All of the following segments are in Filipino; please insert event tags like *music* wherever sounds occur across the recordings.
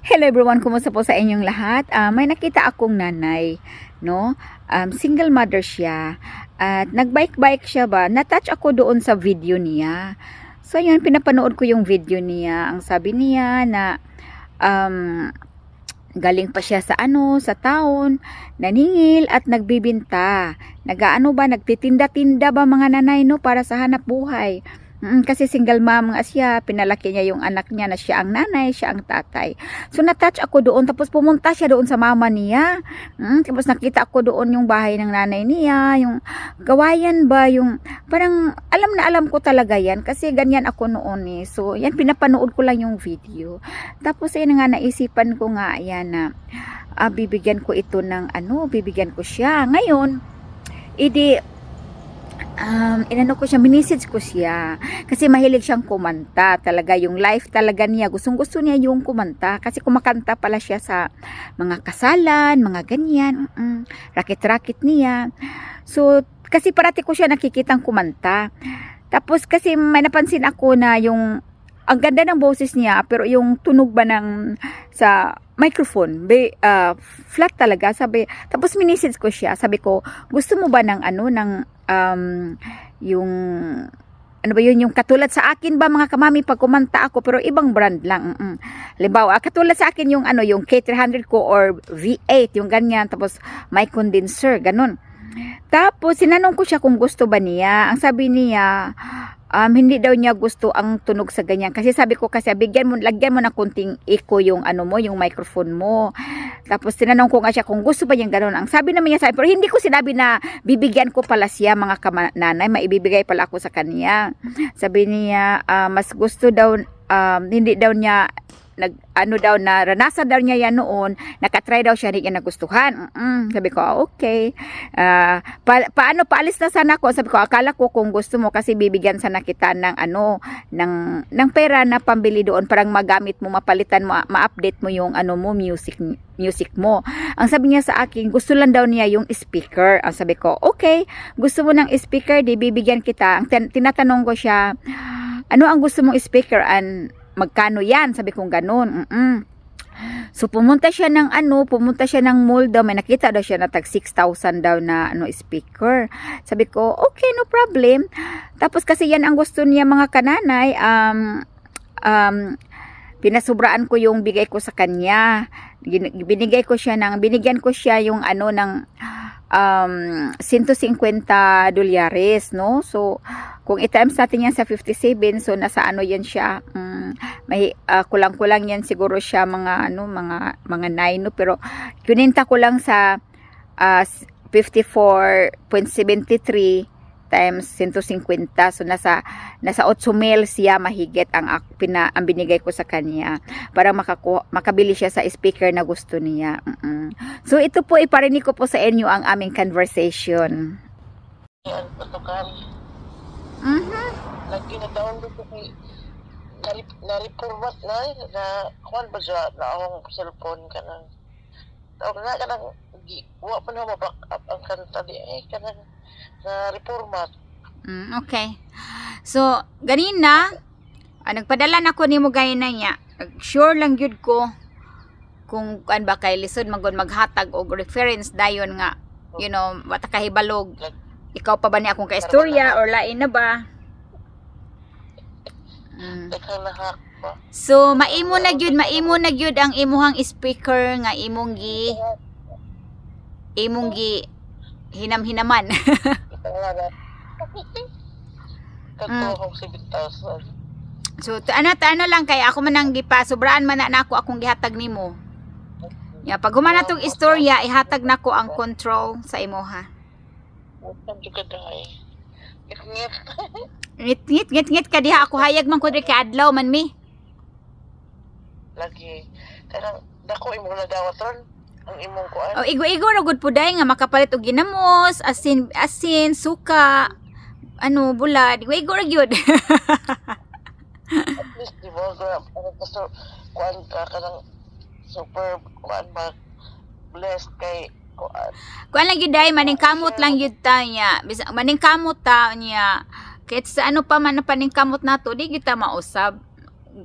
Hello everyone, kumusta po sa inyong lahat? Ah, may nakita akong nanay, no? Um, single mother siya. At nagbike-bike siya ba? Natouch ako doon sa video niya. So yun, pinapanood ko yung video niya. Ang sabi niya na um, galing pa siya sa ano, sa town, naningil at nagbibinta. Nagaano ba, nagtitinda-tinda ba mga nanay, no? Para sa hanap buhay. Mm, kasi single mom nga siya, pinalaki niya yung anak niya na siya ang nanay, siya ang tatay. So na-touch ako doon, tapos pumunta siya doon sa mama niya. Mm, tapos nakita ako doon yung bahay ng nanay niya, yung gawayan ba, yung parang alam na alam ko talaga yan kasi ganyan ako noon eh. So yan, pinapanood ko lang yung video. Tapos ayun nga naisipan ko nga, yan na ah, bibigyan ko ito ng ano, bibigyan ko siya. Ngayon, idi um, inano ko siya, minisage ko siya. Kasi mahilig siyang kumanta. Talaga, yung life talaga niya. Gustong gusto niya yung kumanta. Kasi kumakanta pala siya sa mga kasalan, mga ganyan. Mm, rakit-rakit niya. So, kasi parati ko siya nakikitang kumanta. Tapos kasi may napansin ako na yung ang ganda ng boses niya pero yung tunog ba ng sa microphone be, ah, flat talaga sabi tapos minisage ko siya sabi ko gusto mo ba ng ano ng um, yung ano ba yun yung katulad sa akin ba mga kamami pag kumanta ako pero ibang brand lang mm Halimbawa, katulad sa akin yung ano yung K300 ko or V8 yung ganyan tapos may condenser ganun. Tapos sinanong ko siya kung gusto ba niya. Ang sabi niya um, hindi daw niya gusto ang tunog sa ganyan. Kasi sabi ko kasi bigyan mo lagyan mo ng kunting echo yung ano mo yung microphone mo. Tapos tinanong ko nga siya kung gusto ba niya ganun ang sabi naman niya sa pero hindi ko sinabi na bibigyan ko pala siya mga kamananay. Maibibigay pala ako sa kanya. Sabi niya ah, mas gusto daw um, hindi daw niya nag ano daw na ranasan daw niya yan noon nakatry daw siya hindi niya nagustuhan. Mm-mm. sabi ko ah, okay. Ah, pa, paano paalis na sana ako. Sabi ko akala ko kung gusto mo kasi bibigyan sana kita ng ano ng ng pera na pambili doon. Parang magamit mo mapalitan mo ma-update mo yung ano mo music music mo. Ang sabi niya sa akin gusto lang daw niya yung speaker. Ang sabi ko okay gusto mo ng speaker di bibigyan kita. Ang tin- tinatanong ko siya ano ang gusto mong speaker? And magkano yan sabi kong ganun mm So pumunta siya ng ano, pumunta siya ng mall daw, may nakita daw siya na tag 6,000 daw na ano speaker. Sabi ko, okay, no problem. Tapos kasi yan ang gusto niya mga kananay, um, um, pinasubraan ko yung bigay ko sa kanya. Binigay ko siya ng, binigyan ko siya yung ano ng um, 150 dolyares, no? So, kung i-times natin yan sa 57, so nasa ano yan siya, um, may ah, kulang-kulang yan siguro siya mga ano mga mga 9 no pero kuninta ko lang sa ah, 54.73 times 150 so nasa nasa 8,000 siya mahigit ang pina, ang binigay ko sa kanya para makaku, makabili siya sa speaker na gusto niya. Mm-mm. So ito po iparinig ko po sa inyo ang aming conversation. Yan, patukan. Mhm. Lagi na download ko kay na- na-reformat na na kuan ba siya na akong cellphone ka nang tawag na ka nang di wa pa na ma-back up ang kanta di eh ka nang na reformat Mm, okay. So, ganina, ah, nagpadala na ko nimo gaya na niya. Sure lang yun ko kung kan ba kay lisod magod maghatag og reference dayon nga you know wata kahibalog ikaw pa ba ni akong kaistorya or lain na ba mm. so maimo na gyud maimo na gyud ang imuhang speaker nga imong gi imong gi hinam-hinaman na akong 7,000. So, ano, ta- ano lang kay ako man ang gipa, sobraan man na nako akong gihatag nimo. Ya, pag humana tong istorya, ihatag nako ang control sa imo ha. Ngit ngit ngit ngit ka diha ako hayag man ko diri kay adlaw man mi. Lagi. Kanang dako imong nadawat ron. Ang imong kuan. O igo-igo ra gud puday nga makapalit og ginamos, asin asin, suka, ano bulad, igo-igo ra gyud. At least, di ba, parang gusto, kuan ka ka ng super, kuan ba, blessed kay, kuan. Kuan lang gyud day maning kamot lang gyud ta niya. Bisa maning kamot ta niya. Kahit sa ano pa man na paning kamot nato, di gyud ta mausab.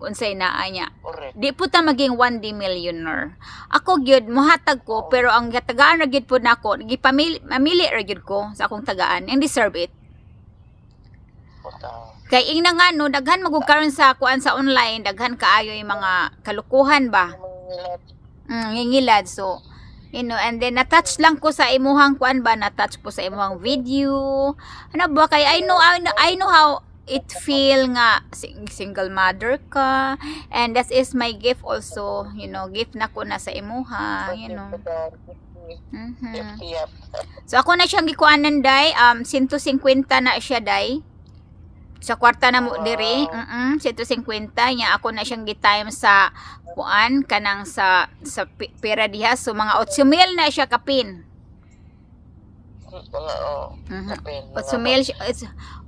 Unsay naa niya. Correct. Di po ta maging 1D millionaire. Ako gyud mohatag ko pero ang tagaan ra gyud po nako, gipamili mamili ra gyud ko sa akong tagaan. And deserve it. Kay ing na nga no, daghan magugkaroon sa kuan sa online, daghan kaayo yung mga kalukuhan ba. Mm, ngingilad. So, you know, and then na-touch lang ko sa imuhang kuan ba, na-touch po sa imuhang video. Ano ba kay I know I know, I know how it feel nga sing- single mother ka and that is my gift also you know gift na ko na sa imuha you know Mhm. FTF. So ako na siyang gikuanan day, um 150 na siya day. Sa kwarta na mo diri, mm 150 niya ako na siyang gitime sa kuan kanang sa sa pera diha so mga 8,000 na siya kapin. Mga, oh, Mhm. kapin. 8,000 siya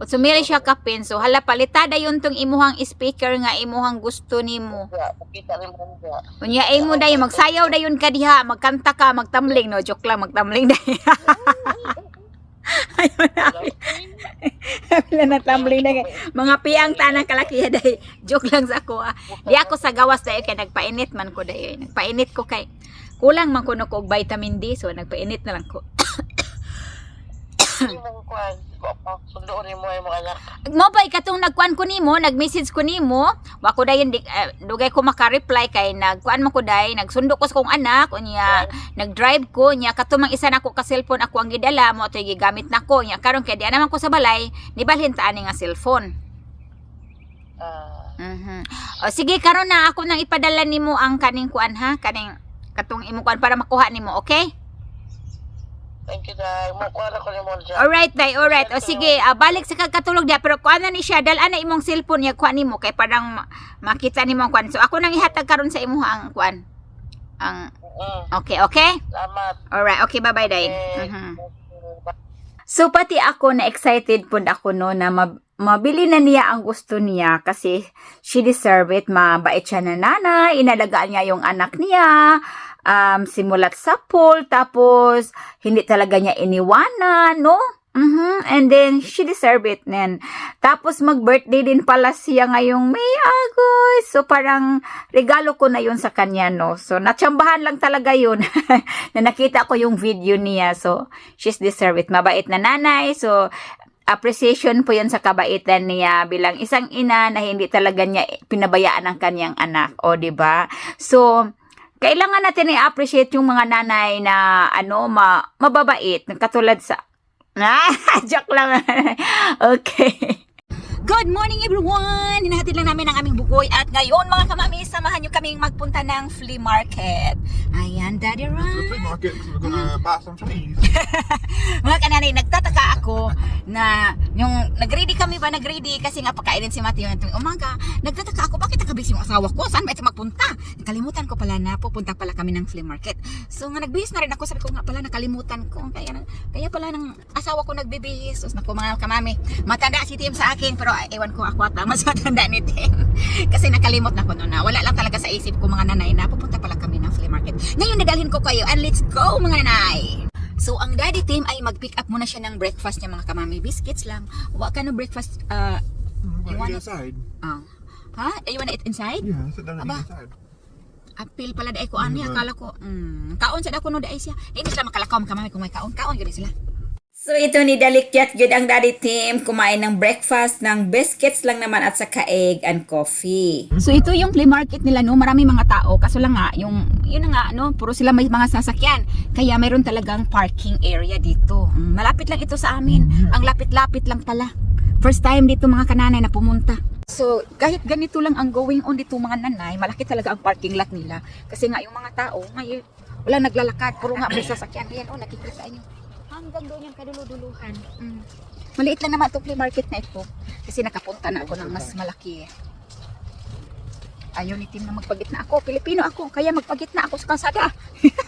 8,000 siya kapin. So hala palitada yun tong imuhang speaker nga imuhang gusto nimo. bangga. Makita ni Mangga. Unya ay mo day magsayaw dayon ka diha, magkanta ka, magtamling no, joke lang magtamling day. *laughs* Ayun na. Wala na tumbling na kay mga piyang tanang kalakiya day. Joke lang sa ako. ah. Di ako sa gawas dayo kay nagpainit man ko dayo. Nagpainit ko kay kulang man ko og vitamin D so nagpainit na lang ko. *coughs* Mga kwan. Sundoon ni mo yung mga anak. Mo ba katong nagkuan ko nimo, nag-message ko nimo, wa ko dayon di eh, dugay ko maka-reply kay nagkuan man ko day, nagsundo ko sa kong anak unya nag-drive ko nya katumang isa nako ka cellphone ako ang gidala mo to gigamit nako nya karon kay di naman ko sa balay, nibalhin ta ani nga cellphone. Ah, Mhm. O sige karon na ako nang ipadala nimo ang kaning kuan ha, kaning katong imo kuan para makuha nimo, okay? Thank you, Day. Mukuha na ko ni Monja. Alright, day, alright. O sige, ah, balik sa kagkatulog dia pero kuan na ni siya dal ana imong cellphone niya kuan nimo kay parang ma- makita nimo ang kuan. So ako nang ihatag karon sa imo ang kuan. Ang okay, okay? salamat. Alright, okay, bye-bye day. Mhm. mm, So pati ako na excited po ako no na mab- mabili na niya ang gusto niya kasi she deserve it. Mabait siya na nanay, inalagaan niya yung anak niya. Um, simulat sa pool, tapos hindi talaga niya iniwanan, no? Mhm. And then, she deserve it. Then, tapos mag-birthday din pala siya ngayong May Agoy. So, parang regalo ko na yun sa kanya, no? So, natsambahan lang talaga yun *laughs* na nakita ko yung video niya. So, she's deserve it. Mabait na nanay. So, appreciation po yun sa kabaitan niya bilang isang ina na hindi talaga niya pinabayaan ang kanyang anak. O, ba? So, kailangan natin i-appreciate yung mga nanay na ano, ma mababait. Katulad sa... *laughs* Ah, joke lang. okay. Good morning everyone! Hinahatid lang namin ang aming bugoy at ngayon mga kamami, samahan nyo kaming magpunta ng flea market. Ayan, Daddy to the Ron. flea market because we're gonna buy some fleas. *laughs* Mga kananay, nagtataka ako na yung nag-ready kami ba, nag-ready kasi nga pagkainin si Matthew ng umaga, nagtataka ako, bakit nakabisi yung asawa ko? Saan ba ito magpunta? Nakalimutan ko pala na pupunta pala kami ng flea market. So nga nagbihis na rin ako, sabi ko nga pala nakalimutan ko. Kaya, kaya pala ng asawa ko nagbibihis. So naku mga kamami, matanda si Tim sa akin pero ewan ko ako ata, *laughs* mas matanda ni Tim. kasi nakalimot na ko noon na. Wala lang talaga sa isip ko mga nanay na pupunta pala kami ng flea market. Ngayon nadalhin ko kayo and let's go mga nanay! So, ang daddy team ay mag-pick up muna siya ng breakfast niya mga kamami. Biscuits lang. Wa ka no breakfast, uh, You it? inside? ah. ha? You wanna eat inside? Yeah, sit down and Aba. eat inside. Apil pala dai ko ani, akala ko, mm, kaon sa dako no dai siya. Hindi sila makalakaw mga kamami kung may kaon. Kaon yun sila. So ito ni Dalikyat Jud ang daddy team kumain ng breakfast ng biscuits lang naman at saka egg and coffee. So ito yung flea market nila no, marami mga tao kaso lang nga yung yun na nga no, puro sila may mga sasakyan. Kaya mayroon talagang parking area dito. Mm, malapit lang ito sa amin. Ang lapit-lapit lang pala. First time dito mga kananay na pumunta. So, kahit ganito lang ang going on dito mga nanay, malaki talaga ang parking lot nila. Kasi nga yung mga tao, ngayon, wala naglalakad, puro nga may sasakyan. Ayan, oh, nakikita nyo. Hanggang doon yung kaduluduluhan. Mm. Maliit lang naman itong flea market na ito. Kasi nakapunta na ako ng mas malaki. eh. Ayaw ni Tim na magpagitna ako. Pilipino ako, kaya magpagitna ako sa kalsada.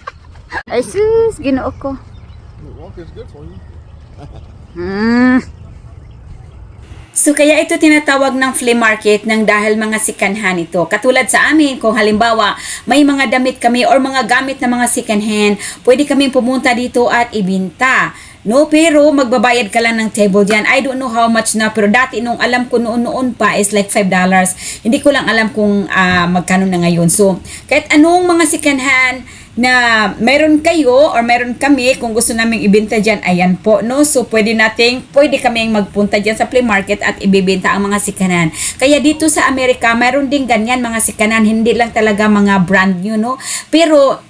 *laughs* Ay sus, ginoo ko. Walk is good for you. Hmm. So kaya ito tinatawag ng flea market ng dahil mga sikanhan ito. Katulad sa amin, kung halimbawa may mga damit kami or mga gamit na mga second hand, pwede kaming pumunta dito at ibinta. No, pero magbabayad ka lang ng table diyan. I don't know how much na, pero dati nung alam ko noon-noon pa is like $5. Hindi ko lang alam kung ah, magkano na ngayon. So, kahit anong mga second hand na meron kayo or meron kami kung gusto naming ibenta diyan ayan po no? So pwede nating pwede kaming magpunta diyan sa flea market at ibebenta ang mga sikanan. Kaya dito sa Amerika meron din ganyan mga sikanan hindi lang talaga mga brand new no? Pero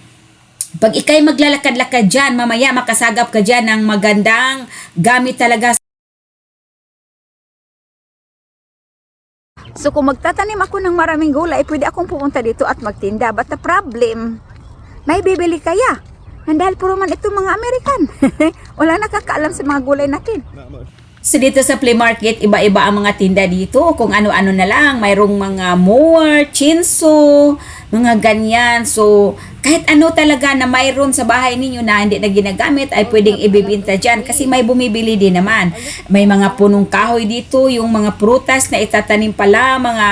pag ikay maglalakad-lakad dyan, mamaya makasagap ka dyan ng magandang gamit talaga. So kung magtatanim ako ng maraming gulay, pwede akong pumunta dito at magtinda. But the problem, may bibili kaya? Dahil puro man itong mga American. *laughs* Wala nakakaalam sa mga gulay natin. So dito sa flea market, iba-iba ang mga tinda dito. Kung ano-ano na lang. Mayroong mga mower, chinso, mga ganyan. So kahit ano talaga na mayroon sa bahay ninyo na hindi na ginagamit ay pwedeng ibibinta dyan kasi may bumibili din naman. May mga punong kahoy dito, yung mga prutas na itatanim pala, mga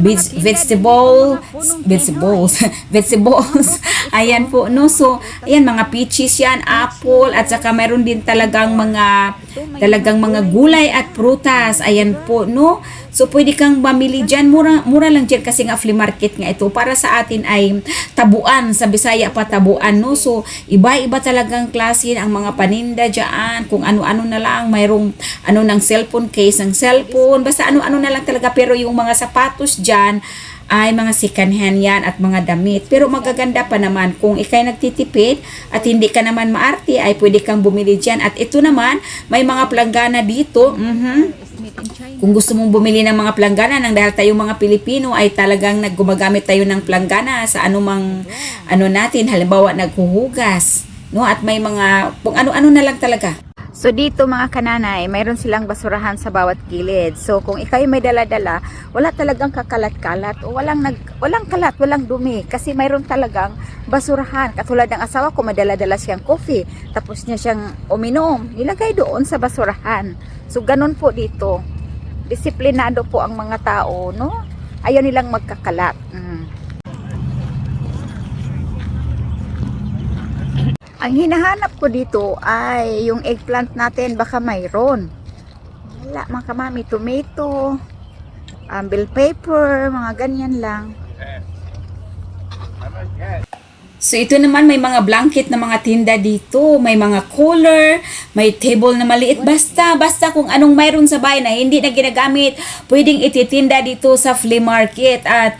veg- vegetable, vegetables, *laughs* vegetables. *laughs* ayan po, no? So, ayan, mga peaches yan, apple, at saka mayroon din talagang mga, talagang mga gulay at prutas. Ayan po, no? So, pwede kang mamili dyan. Mura, mura lang dyan kasi nga flea market nga ito. Para sa atin ay tabuan. Sa Bisaya pa tabuan, no? So, iba-iba talagang klase ang mga paninda dyan. Kung ano-ano na lang. Mayroong ano ng cellphone case ng cellphone. Basta ano-ano na lang talaga. Pero yung mga sapatos dyan, ay mga second hand yan at mga damit. Pero magaganda pa naman kung ikay nagtitipid at hindi ka naman maarte ay pwede kang bumili dyan. At ito naman, may mga planggana dito. Mhm. Kung gusto mong bumili ng mga planggana nang dahil tayo mga Pilipino ay talagang naggumagamit tayo ng planggana sa anumang ano natin, halimbawa naghuhugas, no? At may mga kung ano-ano na lang talaga. So dito mga kananay, mayroon silang basurahan sa bawat gilid. So kung ikaw ay may dala-dala, wala talagang kakalat-kalat o walang nag walang kalat, walang dumi kasi mayroon talagang basurahan. Katulad ng asawa ko, may dala-dala siyang coffee, tapos niya siyang uminom, nilagay doon sa basurahan. So ganun po dito. Disiplinado po ang mga tao, no? Ayaw nilang magkakalat. Mm. Ang hinahanap ko dito ay yung eggplant natin baka mayroon. Wala mga kamami, tomato, um, bell pepper, mga ganyan lang. So ito naman may mga blanket na mga tinda dito, may mga cooler, may table na maliit. Basta, basta kung anong mayroon sa bahay na hindi na ginagamit, pwedeng ititinda dito sa flea market. At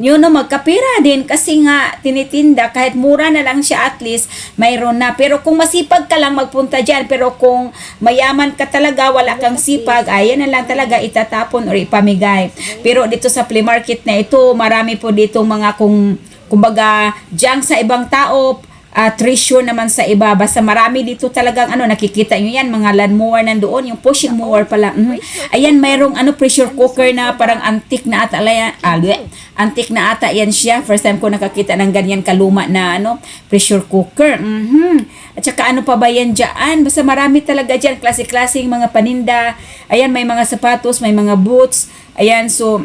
yun no, magkapira din kasi nga tinitinda kahit mura na lang siya at least mayroon na. Pero kung masipag ka lang magpunta dyan, pero kung mayaman ka talaga, wala kang sipag, ayan na lang talaga itatapon or ipamigay. Pero dito sa flea market na ito, marami po dito mga kung kumbaga junk sa ibang tao uh, treasure naman sa iba. Basta marami dito talagang ano nakikita nyo yan mga lawnmower nandoon yung pushing mower pala. Mhm. ayan mayroong ano pressure cooker na parang antique na ata ala ah, bleh. antique na ata yan siya. First time ko nakakita ng ganyan kaluma na ano pressure cooker. Mhm. at saka ano pa ba yan dyan? Basta marami talaga dyan. Klase-klaseng mga paninda. Ayan may mga sapatos may mga boots. Ayan so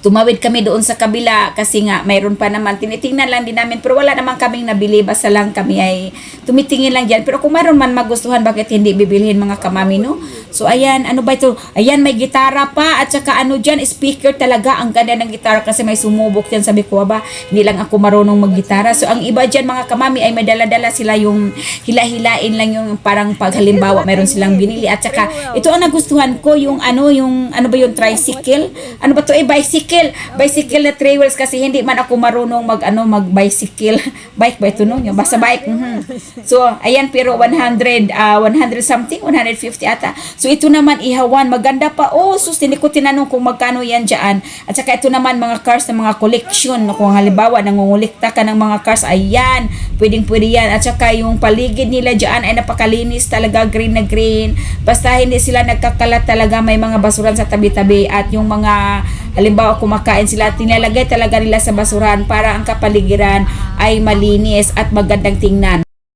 tumawid kami doon sa kabila kasi nga mayroon pa naman. Tinitingnan lang din namin pero wala naman kaming nabili basta lang kami ay tumitingin lang diyan pero kung mayroon man magustuhan bakit hindi bibilhin mga kamami no? So ayan ano ba ito? Ayan may gitara pa. At saka ano diyan speaker talaga. Ang ganda ng gitara kasi may sumubok yan sabi ko ba? Hindi lang ako marunong maggitara. So ang iba diyan mga kamami ay may dala-dala sila yung hila-hilain lang yung parang pag halimbawa mayroon silang binili. At saka ito ang nagustuhan ko yung ano yung ano ba yung tricycle? Ano ba to? Eh bicycle bicycle. Na three wheels kasi hindi man ako marunong mag ano mag bicycle. *laughs* Bike ba ito no? Yung basta bike mhm. so ayan pero 100 ah, 100 something 150 ata. So ito naman ihawan. Maganda pa. Oh sus hindi ko tinanong kung magkano yan dyan. At saka ito naman mga cars na mga collection. Kung halimbawa nangungulikta ka ng mga cars ayan pwedeng pwede yan. At saka yung paligid nila dyan ay napakalinis talaga green na green. Basta hindi sila nagkakalat talaga may mga basuran sa tabi-tabi. At yung mga halimbawa kumakain sila tinalagay talaga nila sa basuran para ang kapaligiran ay malinis at magandang tingnan